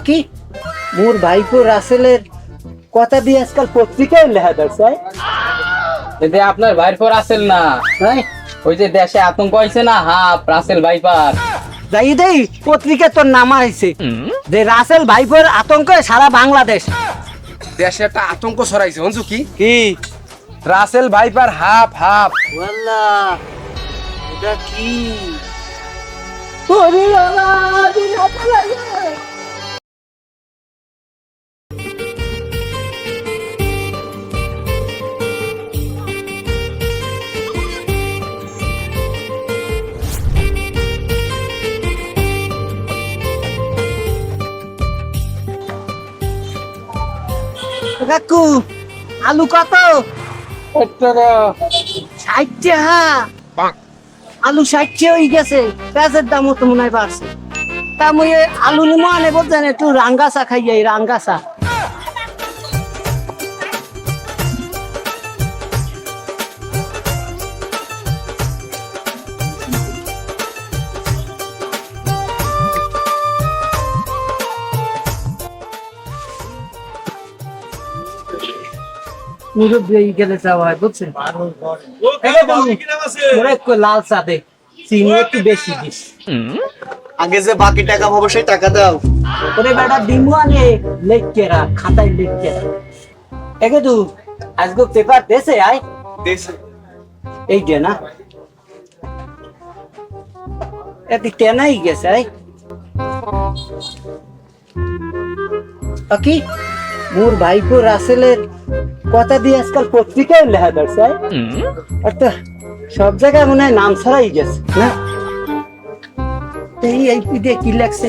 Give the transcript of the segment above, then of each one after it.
কি মোর ভাইপো রাসেলের কথা দিয়ে আজকাল পত্রিকায় লেখা দরছে যদি আপনার ভাইয়ের পর আসেল না হ্যাঁ ওই যে দেশে আতঙ্ক হয়েছে না হাফ রাসেল ভাইপার যাই দেই পত্রিকা তোর নামা হয়েছে যে রাসেল ভাইপোর আতঙ্কে সারা বাংলাদেশ দেশে একটা আতঙ্ক ছড়াইছে হনছু কি কি রাসেল ভাইপার হাফ হাফ ওয়াল্লাহ এটা কি ওরে বাবা, কাকু আলু কত? ষাট টাকা আলু ষাট হয়ে গেছে। পেঁয়াজের দামও তো মনে হয় বাড়ছে। তা মুই আলু নিমো আনে বলছেন একটু রাঙ্গাসা খাই যাই রাঙ্গাসা মুরব্বী গেলে যাওয়া হয় বুঝছেন? লাল চা দে চিনি একটু বেশি দিস। আগে যে বাকি টাকা পাবো সেই টাকা দাও। ওরে বেটা লেখকে রাখ খাতায় লেখকে রাখ একে তু আজকে পেপার দেছে আয়। এই যে না। এটি টেনাই গেছে আয়। কি মোর ভাইপো রাসেলের কথা দিয়ে আজকাল পত্রিকায় লেখা দরছে আয় একটা সব জায়গায় মনে হয় নাম ছাড়াই গেছে না? এই এই পিঠে কি লাগছে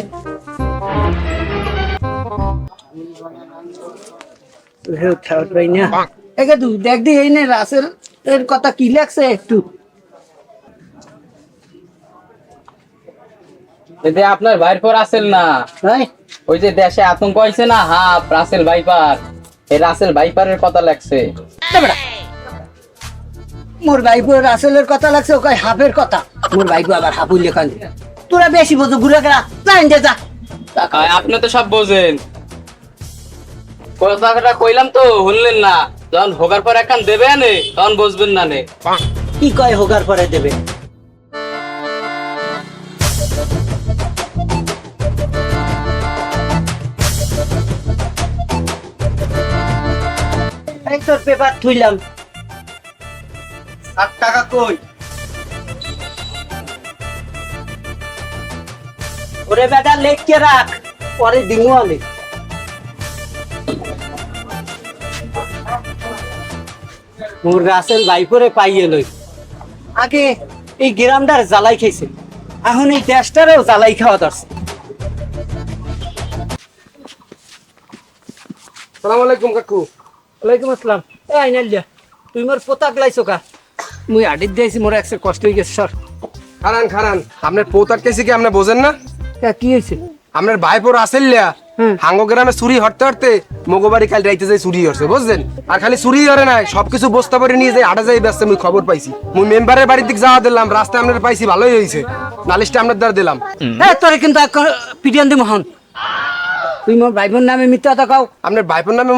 তু দেখ দি এই নে রাসেল এর কথা কি লাগছে একটু? যদি আপনার ভাইয়ের পর আসেল না? ওই যে দেশে আতঙ্ক হয়েছে না? হাফ রাসেল ভাইপার। এই রাসেল ভাইপারের কথা লাগছে। মোর ভাইপো রাসেলের কথা লাগছে ওকে হাফের কথা। মোর ভাইপো আবার তোরা বেশি বোঝো গেলা যাই যা। আপনি তো সব বোঝেন। কথাটা কইলাম তো শুনলেন না? যখন হোকার পর একখান দেবে আনে তখন বুঝবেন না নে। কি কয় হোগার পরে দেবে? তোর পেপার থুইলাম। আর টাকা কই? ওরে বেটা লেখকে রাখ পরে দিমু আমি। মোর রাসেল ভাইপরে পাইয়ে লই। আগে এই গ্রামটার জ্বালাই খাইছে। এখন এই দেশটারেও জ্বালাই খাওয়া দরছে সালাম আলাইকুম কাকু। ওয়ালাইকুম আসসালাম। এ আইনাল দিয়া তুই মোর পোতাক লাইছো কা? মুই আডিত দিয়েছি মোর কষ্ট হয়ে গেছে সর। খারান খারান আপনার পৌতার কেসি কি আপনি বোঝেন না? তা কি হয়েছে আপনার ভাইপোর আসেল্লা হুম। হাঙ্গ গ্রামে চুরি হরতে হরতে মগবাড়ি কাল রাইতে যাই চুরি হরছে বুঝছেন? আর খালি চুরি হরে নাই সবকিছু বস্তা করে নিয়ে যাই আটা যাই ব্যস্ত মুই খবর পাইছি। মুই মেম্বারের বাড়ির দিক যাওয়া দিলাম রাস্তায় আপনার পাইছি ভালোই হয়েছে নালিশটা আপনার দ্বারা দিলাম। এ তোরে কিন্তু পিটিয়ান হন তুই মোর ভাইবোন নামে মিথ্যা কথা কাও। আপনার ভাইপোর নামে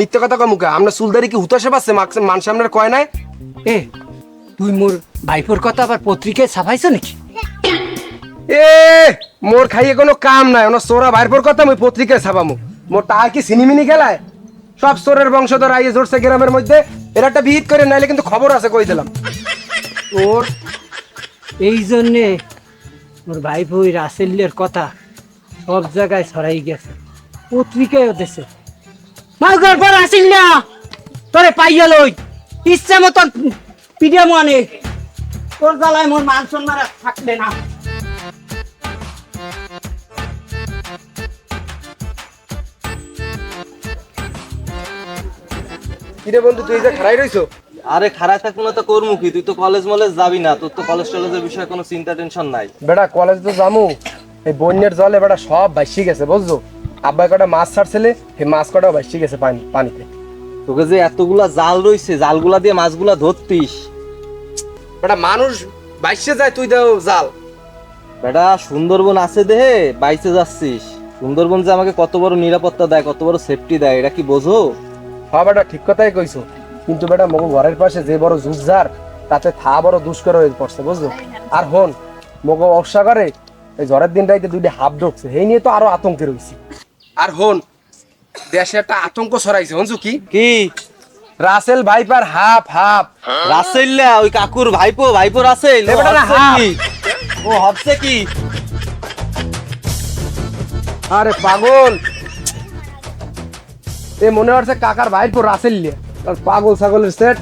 মিথ্যা কথা কমুকা আপনার চুলদারি কি হুতাশে পাচ্ছে মানুষ আপনার কয় নাই? এ তুই মোর ভাইপোর কথা আবার পত্রিকায় ছাপাইছ নাকি? এ মোর খাইয়ে কোনো কাম নাই। ওনার সোরা ভাইপোর কথা মুই পত্রিকায় ছাপামু। মোর তাহার কি সিনিমিনি খেলায়? সব সোরের বংশধর আইয়ে জোরছে গ্রামের মধ্যে এর একটা বিহিত করে নাইলে কিন্তু খবর আছে কই দিলাম। ওর এই জন্যে মোর ভাই বই রাসেলের কথা সব জায়গায় ছড়াই গেছে। পত্রিকায় দেশে মালগর পর আসিল না। তোরে পাইয়া লই ইচ্ছা মতন পিডিয়া মানে তোর জ্বালায় মোর মান সম্মান থাকবে না। কিরে বন্ধু তুই যে খারাই রইছো? আরে খারাপ থাকলে না তো করমু কি? তুই তো কলেজ মলেজ যাবি না। তোর তো কলেজ টলেজের বিষয়ে কোনো চিন্তা টেনশন নাই। বেটা কলেজ তো জামু এই বন্যার জলে বেটা সব ভাসি গেছে বুঝছ? আব্বাই কটা মাছ ছাড়ছিলে সেই মাছ কটাও ভাসি গেছে পানি পানিতে। তোকে যে এতগুলা জাল রইছে জালগুলা দিয়ে মাছগুলা ধরতিস। বেটা মানুষ বাইসে যায় তুই দাও জাল। বেটা সুন্দরবন আছে দেহে বাইচে যাচ্ছিস। সুন্দরবন যে আমাকে কত বড় নিরাপত্তা দেয় কত বড় সেফটি দেয় এটা কি বোঝো? হ্যাঁ বেটা ঠিক কথাই কইছো। কিন্তু বেটা মগো ঘরের পাশে যে বড় জুজার তাতে থা বড় দুষ্কর হয়ে পড়ছে বুঝলো আর হন মগো অবসা করে এই ঝড়ের দিন রাইতে দুইটা হাফ ঢুকছে এই নিয়ে তো আরও আতঙ্কে রয়েছি আর হন দেশে একটা আতঙ্ক ছড়াইছে হনছু কি? কি? রাসেল ভাইপার হাফ হাফ। রাসেল্লা ওই কাকুর ভাইপো ভাইপো রাসেল? এবারে না, হাফ। ও ভাবছে কি? আরে পাগল। এ মনে হচ্ছে কাকার ভাইয়ের পর রাসেল লিয়ে আর পাগল ছাগলের সেট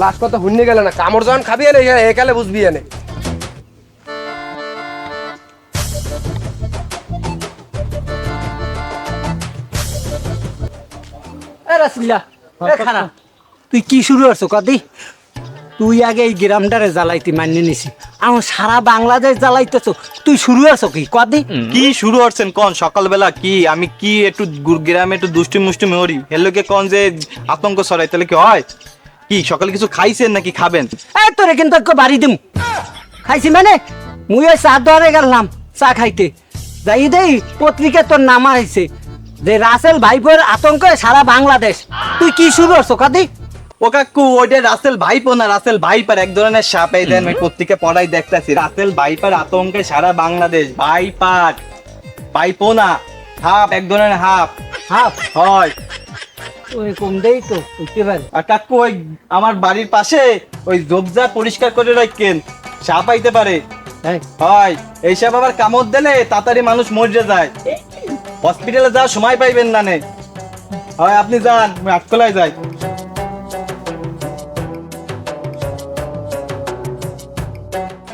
লাশ কথা হুন্নি গেলে না। কামড় যখন খাবি এনে একালে বুঝবি এনে। রাসিল্লা খারাপ তুই কি শুরু করছ কদি? তুই আগে এই গ্রামটারে জ্বালাইতি মানিয়ে নিছি। আমার সারা বাংলাদেশ জ্বালাইতেছ তুই শুরু করছ কি কদি? কি শুরু করছেন কোন? সকালবেলা কি? আমি কি একটু গ্রামে একটু দুষ্টু মুষ্টি মরি হেলোকে কোন যে আতঙ্ক ছড়াই তাহলে কি হয়? কি সকালে কিছু খাইছেন নাকি খাবেন? এই তোরে কিন্তু একটু বাড়ি দিম। খাইছি মানে? মুই ওই চা দরে গেলাম চা খাইতে। যাই দেই পত্রিকা তোর নামা হয়েছে যে রাসেল ভাইপোর আতঙ্কে সারা বাংলাদেশ। তুই কি শুরু করছ কদি? ও কাকু ওইটা রাসেল ভাইপো না রাসেল ভাইপার এক ধরনের সাপ। এই দেন পত্রিকা পড়াই দেখতেছি রাসেল ভাইপার আতঙ্কে সারা বাংলাদেশ। ভাইপার ভাইপো না হাফ এক ধরনের হাফ হাফ হয়। ওই কম দেই তো বুঝতে পারি। আর কাকু ওই আমার বাড়ির পাশে ওই জবজা পরিষ্কার করে রাখেন সাপ আইতে পারে। এই, হয়। এইসব আবার কামড় দিলে তাড়াতাড়ি মানুষ মরে যায়। হসপিটালে যাওয়ার সময় পাইবেন না নে। হয় আপনি যান আমি আটকলায় যাই।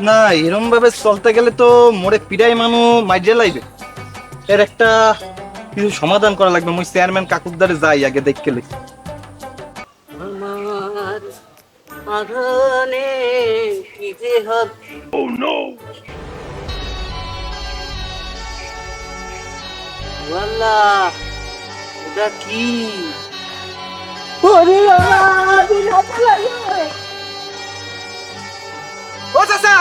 না এরম ভাবে চলতে গেলে তো মোরে পিড়াই মানু মাইজে লাইবে। এর একটা কিছু সমাধান করা লাগবে মুই চেয়ারম্যান কাকুরদারে যাই আগে দেখতে লি আমার আধানে আল্লাহ ওটা কি? ওরে বাবা, বিরাট লাগে। ও চাচা!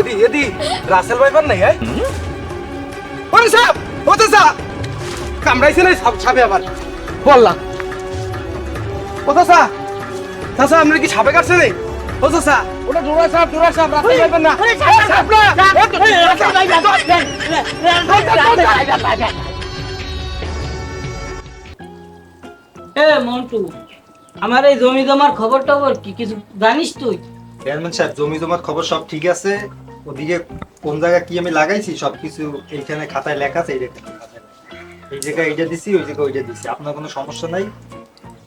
এদি এদি রাসেল ভাইপার নাই হ্যাঁ? ওরে সাপ ও চাচা! কামড়াইছে না সাপ সাপে আবার। বললাম। ও চাচা চাচা আপনার কি সাপে কাটছে রে ও চাচা ওটা ডোরা সাপ ডোরা সাপ রাসেল ভাইপার না। সাপ না ওরে, রাসেল ভাইপার, রাসেল ভাইপার। এ মন্টু আমার এই জমি জমার খবর টবর কি কিছু জানিস তুই? চেয়ারম্যান সাহেব জমি জমার খবর সব ঠিক আছে। ওদিকে কোন জায়গা কি আমি লাগাইছি সবকিছু এইখানে খাতায় লেখা আছে এই এই জায়গায় এইটা দিছি ওই জায়গায় ওইটা দিছি। আপনার কোনো সমস্যা নাই?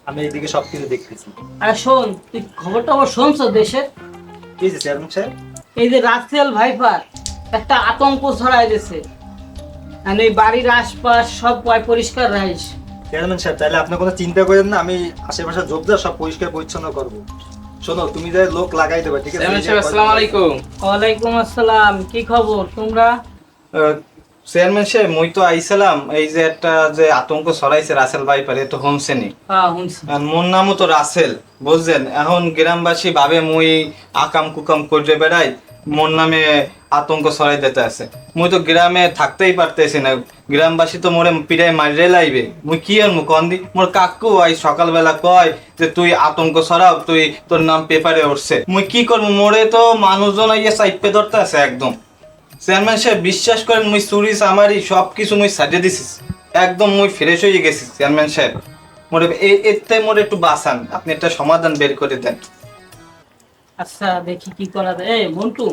আমি এইদিকে সবকিছু দেখতেছি। আর শোন তুই খবর টবর শুনছো দেশের? কি আছে চেয়ারম্যান সাহেব। এই যে রাসেল ভাইপার একটা আতঙ্ক ছড়াই দিয়েছে। আর এই বাড়ির আশপাশ সব পয় পরিষ্কার রাখিস চেয়ারম্যান সাহেব তাহলে আপনি কোনো চিন্তা করেন না আমি আশেপাশে জবদার সব পরিষ্কার পরিচ্ছন্ন করব। শোনো তুমি যে লোক লাগাই দেবে ঠিক আছে? চেয়ারম্যান সাহেব আসসালামু আলাইকুম। ওয়ালাইকুম আসসালাম কি খবর তোমরা? চেয়ারম্যান সাহেব মুই তো আইছিলাম এই যে একটা যে আতঙ্ক ছড়াইছে রাসেল ভাইপার এ তো হোমসেনি হ্যাঁ মোর নামও তো রাসেল বুঝছেন? এখন গ্রামবাসী ভাবে মুই আকাম কুকাম করে বেড়াই মোর নামে আতঙ্ক ছড়াই দিতে আছে। মুই তো গ্রামে থাকতেই পারতেছি না। গ্রামবাসী তো মোরে পিড়াই মারিয়ে লাইবে। মুই কি আর মু কন্দি মোর কাকু আই সকালবেলা কয় যে তুই আতঙ্ক ছড়াও তুই তোর নাম পেপারে উঠছে। মুই কি করব? মোরে তো মানুষজন ইয়ে সাইপে ধরতে আছে একদম। চেয়ারম্যান সাহেব বিশ্বাস করেন মুই চুরি আমারই সব কিছু মুই সাজিয়ে দিছিস একদম মুই ফ্রেশ হয়ে গেছি চেয়ারম্যান সাহেব। মোরে এতে মোরে একটু বাঁচান আপনি একটা সমাধান বের করে দেন। আচ্ছা দেখি কি করা যায়। এই মন্টু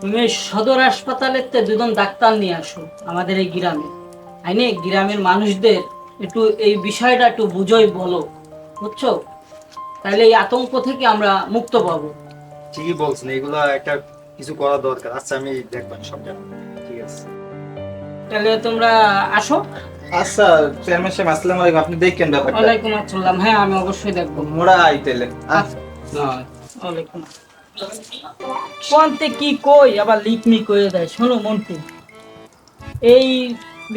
তুমি সদর হাসপাতালের তে দুজন ডাক্তার নিয়ে আসো আমাদের এই গ্রামে। আইনে গ্রামের মানুষদের একটু এই বিষয়টা একটু বুঝোই বলো। বুঝছ? তাহলে এই আতঙ্ক থেকে আমরা মুক্ত পাবো। ঠিকই বলছেন এগুলো একটা কিছু করা দরকার। আচ্ছা আমি দেখবেন সব জানাব ঠিক আছে। তাহলে তোমরা আসো। আচ্ছা চেয়ারম্যান সাহেব আসসালামু আলাইকুম। আপনি দেখেন ব্যাপারটা। ওয়ালাইকুম আসসালাম। হ্যাঁ আমি অবশ্যই দেখব। মোরা আইতেলে ওয়ালাইকুম কোনতে কি কই আবার লিকমি কয়ে দেয়। শোনো মন্টু। এই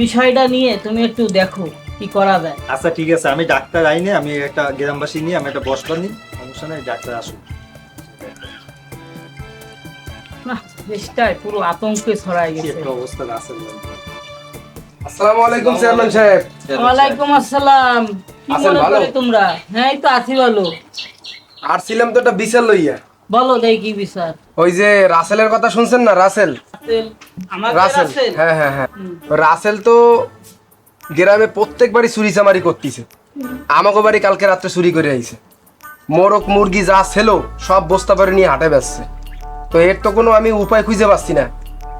বিষয়টা নিয়ে তুমি একটু দেখো কি করা যায়। আচ্ছা ঠিক আছে। আমি ডাক্তার আইনে আমি একটা গ্রামবাসী নিয়ে আমি একটা বসটা নিই। সমস্যা নেই ডাক্তার আসুন দেশটায় পুরো আতঙ্কে ছড়াই কি গেছে। একটা অবস্থা রাসেল আসসালামু আলাইকুম চেয়ারম্যান সাহেব। ওয়ালাইকুম আসসালাম। কি মনে করে তোমরা? হ্যাঁ এই তো আছি ভালো। আর ছিলাম তো একটা বিশাল লইয়া। বলো দেই কি বিচার। ওই যে রাসেলের কথা শুনছেন না? রাসেল? রাসেল? আমাদের রাসেল। রাসেল। হ্যাঁ হ্যাঁ হ্যাঁ। রাসেল তো গ্রামে প্রত্যেকবারই চুরি চামারি করতেছে আমাকে বাড়ি কালকে রাত্রে চুরি করে আইছে। মোরক মুরগি যা ছিল সব বস্তা করে নিয়ে হাটে বেচছে তো এর তো কোনো আমি উপায় খুঁজে পাচ্ছি না।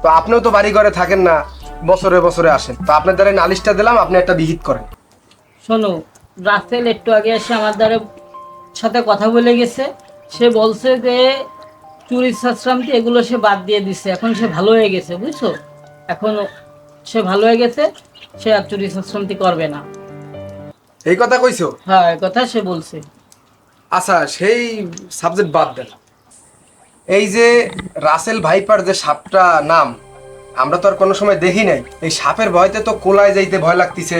তো আপনিও তো বাড়ি ঘরে থাকেন না বছরে বছরে আসেন। তো আপনার দ্বারা নালিশটা দিলাম আপনি একটা বিহিত করেন। শোনো রাসেল একটু আগে এসে আমার দ্বারা সাথে কথা বলে গেছে। সে বলছে যে চুরি সাশ্রামটি এগুলো সে বাদ দিয়ে দিছে। এখন সে ভালো হয়ে গেছে বুঝছ? এখন সে ভালো হয়ে গেছে সে আর চুরি সাশ্রামটি করবে না। এই কথা কইছো? হ্যাঁ কথা সে বলছে। আচ্ছা সেই সাবজেক্ট বাদ দেন। এই যে রাসেল ভাইপার যে সাপটা নাম, আমরা তো আর কোনো সময় দেখি নাই। এই সাপের ভয়তে তো কোলায় যাইতে ভয় লাগতেছে,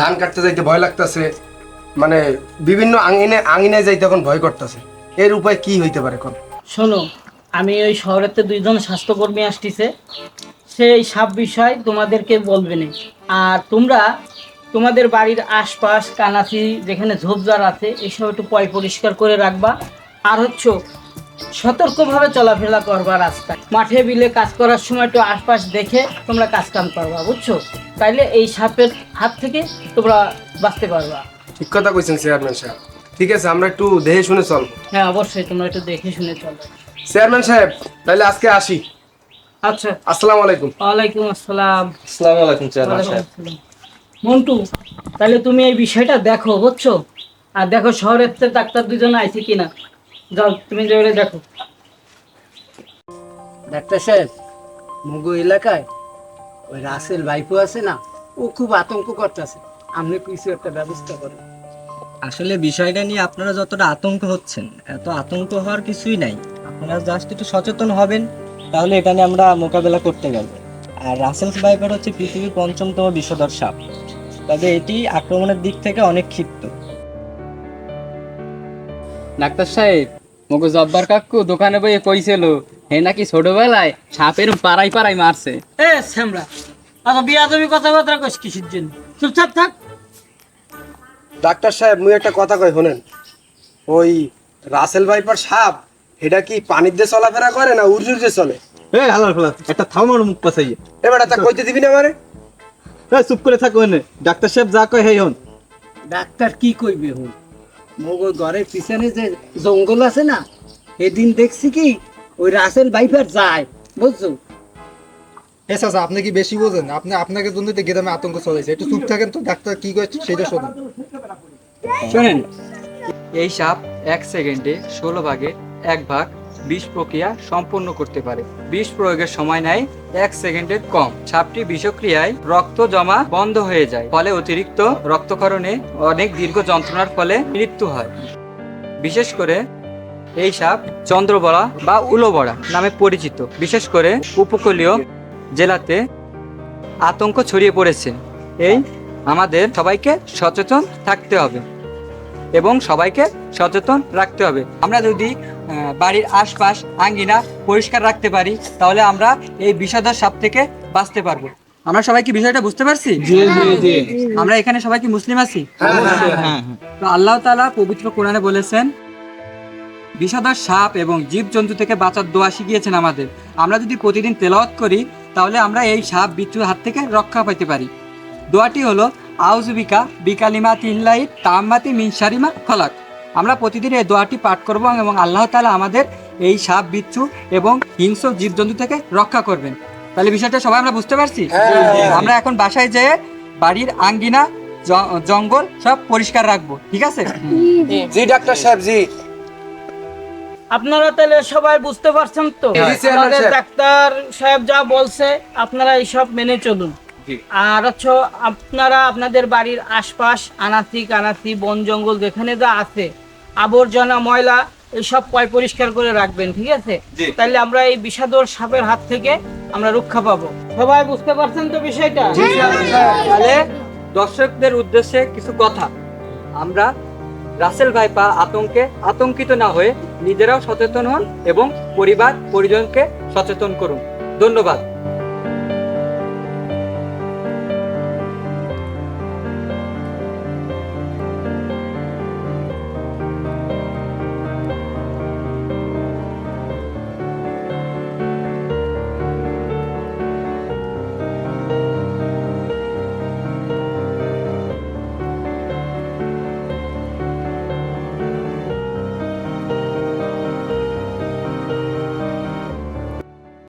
ধান কাটতে যাইতে ভয় লাগতেছে মানে বিভিন্ন আঙিনে, আঙিনায় যাইতে এখন ভয় করতেছে। এর উপায় কি হইতে পারে কোন শোনো, আমি ওই শহরেতে দুইজন স্বাস্থ্যকর্মী আসতেছে। সেই সাপ বিষয় তোমাদেরকে বলবে না। আর তোমরা তোমাদের বাড়ির আশপাশ, কানাচি, যেখানে ঝোপঝাড় আছে, এসব একটু পয় পরিষ্কার করে রাখবা। আর হচ্ছে সতর্কভাবে চলাফেরা করবা রাস্তায়। মাঠে বিলে কাজ করার সময় একটু আশপাশ দেখে তোমরা কাজ কাম করবা বুঝছ? তাইলে এই সাপের হাত থেকে তোমরা বাঁচতে পারবা। ঠিক কথা কইছেন চেয়ারম্যান সাহেব। ঠিক আছে আমরা একটু দেখে শুনে চলবো। হ্যাঁ অবশ্যই তোমরা একটু দেখে শুনে চলো। চেয়ারম্যান সাহেব তাহলে আজকে আসি। আচ্ছা। আসসালামু আলাইকুম। ওয়ালাইকুম আসসালাম। আসসালামু আলাইকুম চেয়ারম্যান সাহেব। মন্টু তাহলে তুমি এই বিষয়টা দেখো বুঝছ? আর দেখো শহরের থেকে ডাক্তার দুজন আইছে কিনা? যাও তুমি যাও দেখো। ডাক্তার সাহেব মুগো এলাকায় ওই রাসেল ভাইপো আছে না ও খুব আতঙ্ক করতেছে। আপনি কিছু একটা ব্যবস্থা করেন। আসলে বিষয়টা নিয়ে আপনারা যতটা আতঙ্ক হচ্ছেন এত আতঙ্ক হওয়ার কিছুই নাই। আপনারা জাস্ট একটু সচেতন হবেন তাহলে এটা নিয়ে আমরা মোকাবেলা করতে গেল আর রাসেলস ভাইপার হচ্ছে পৃথিবীর পঞ্চমতম বিষধর সাপ। তবে এটি আক্রমণের দিক থেকে অনেক ক্ষিপ্ত। ডাক্তার সাহেব মগো জব্বার কাকু দোকানে বইয়ে কইছিল হে নাকি ছোটবেলায় সাপের পাড়াই পাড়াই মারছে। এ শ্যামরা আচ্ছা বিয়া তুমি কথাবার্তা কইস কিসের জন্য? চুপচাপ থাক। ডাক্তার সাহেব মুই একটা কথা কই শোনেন। ওই রাসেল ভাইপার সাপ এটা কি পানির দিয়ে চলাফেরা করে না উর্জুর দিয়ে চলে? এই হালার ফালা একটা থামার মুখ পাছাইয়ে। এবার তা কইতে দিবি না মানে এই চুপ করে থাকো এনে। ডাক্তার সাহেব যা কয় হেই হন। ডাক্তার কি কইবে হুন? মুগো ঘরের পিছনে যে জঙ্গল আছে না এদিন দেখছি কি ওই রাসেল ভাইপার যায় বুঝছ? এসা চাচা আপনি কি বেশি বোঝেন? আপনি আপনাকে জন্য তো গ্রামে আতঙ্ক চলেছে একটু চুপ থাকেন তো ডাক্তার কি করছে সেটা শোনেন। শোনেন এই সাপ এক সেকেন্ডে ষোলো ভাগে এক ভাগ বিষ প্রক্রিয়া সম্পন্ন করতে পারে। বিষ প্রয়োগের সময় নেয় এক সেকেন্ডের কম। সাপটি বিষক্রিয়ায় রক্ত জমা বন্ধ হয়ে যায়, ফলে অতিরিক্ত রক্তকরণে অনেক দীর্ঘ যন্ত্রণার ফলে মৃত্যু হয়। বিশেষ করে এই সাপ চন্দ্রবড়া বা উলোবড়া নামে পরিচিত। বিশেষ করে উপকূলীয় জেলাতে আতঙ্ক ছড়িয়ে পড়েছে। এই আমাদের সবাইকে সচেতন থাকতে হবে। এবং সবাইকে সচেতন রাখতে হবে। আমরা যদি বাড়ির আশপাশ আঙ্গিনা পরিষ্কার রাখতে পারি তাহলে আমরা এই বিষাদর সাপ থেকে বাঁচতে পারব। আমরা সবাই কি বিষয়টা বুঝতে পারছি? আমরা এখানে সবাই কি মুসলিম আছি? তো আল্লাহ তাআলা পবিত্র কোরআনে বলেছেন বিষাদার সাপ এবং জীবজন্তু থেকে বাঁচার দোয়া শিখিয়েছেন আমাদের। আমরা যদি প্রতিদিন তেলাওয়াত করি তাহলে আমরা এই সাপ বিচ্ছুর হাত থেকে রক্ষা পেতে পারি। দোয়াটি হলো আউজুবিকা বিকালিমাতি ইল্লাহি তাম্মাতি মিন শারিমা খলাক আমরা প্রতিদিন এই দোয়াটি পাঠ করব এবং আল্লাহ তাআলা আমাদের এই সাপ বিচ্ছু এবং হিংস্র জীবজন্তু থেকে রক্ষা করবেন তাহলে বিষয়টা সবাই আমরা বুঝতে পারছি আমরা এখন বাসায় যেয়ে বাড়ির আঙ্গিনা জ- জঙ্গল সব পরিষ্কার রাখব ঠিক আছে জি ডাক্তার সাহেব জি আপনারা তাহলে সবাই বুঝতে পারছেন তো। ডাক্তার সাহেব যা বলছে আপনারা এইসব মেনে চলুন আর হচ্ছে আপনারা আপনাদের বাড়ির আশপাশ আনাতি কানাতি বন জঙ্গল যেখানে যা আছে আবর্জনা ময়লা এইসব পয় পরিষ্কার করে রাখবেন ঠিক আছে? তাহলে আমরা এই বিষাদর সাপের হাত থেকে আমরা রক্ষা পাবো। সবাই বুঝতে পারছেন তো বিষয়টা? তাহলে দর্শকদের উদ্দেশ্যে কিছু কথা। আমরা রাসেল ভাইপা আতঙ্কে আতঙ্কিত না হয়ে নিজেরাও সচেতন হন এবং পরিবার পরিজনকে সচেতন করুন। ধন্যবাদ।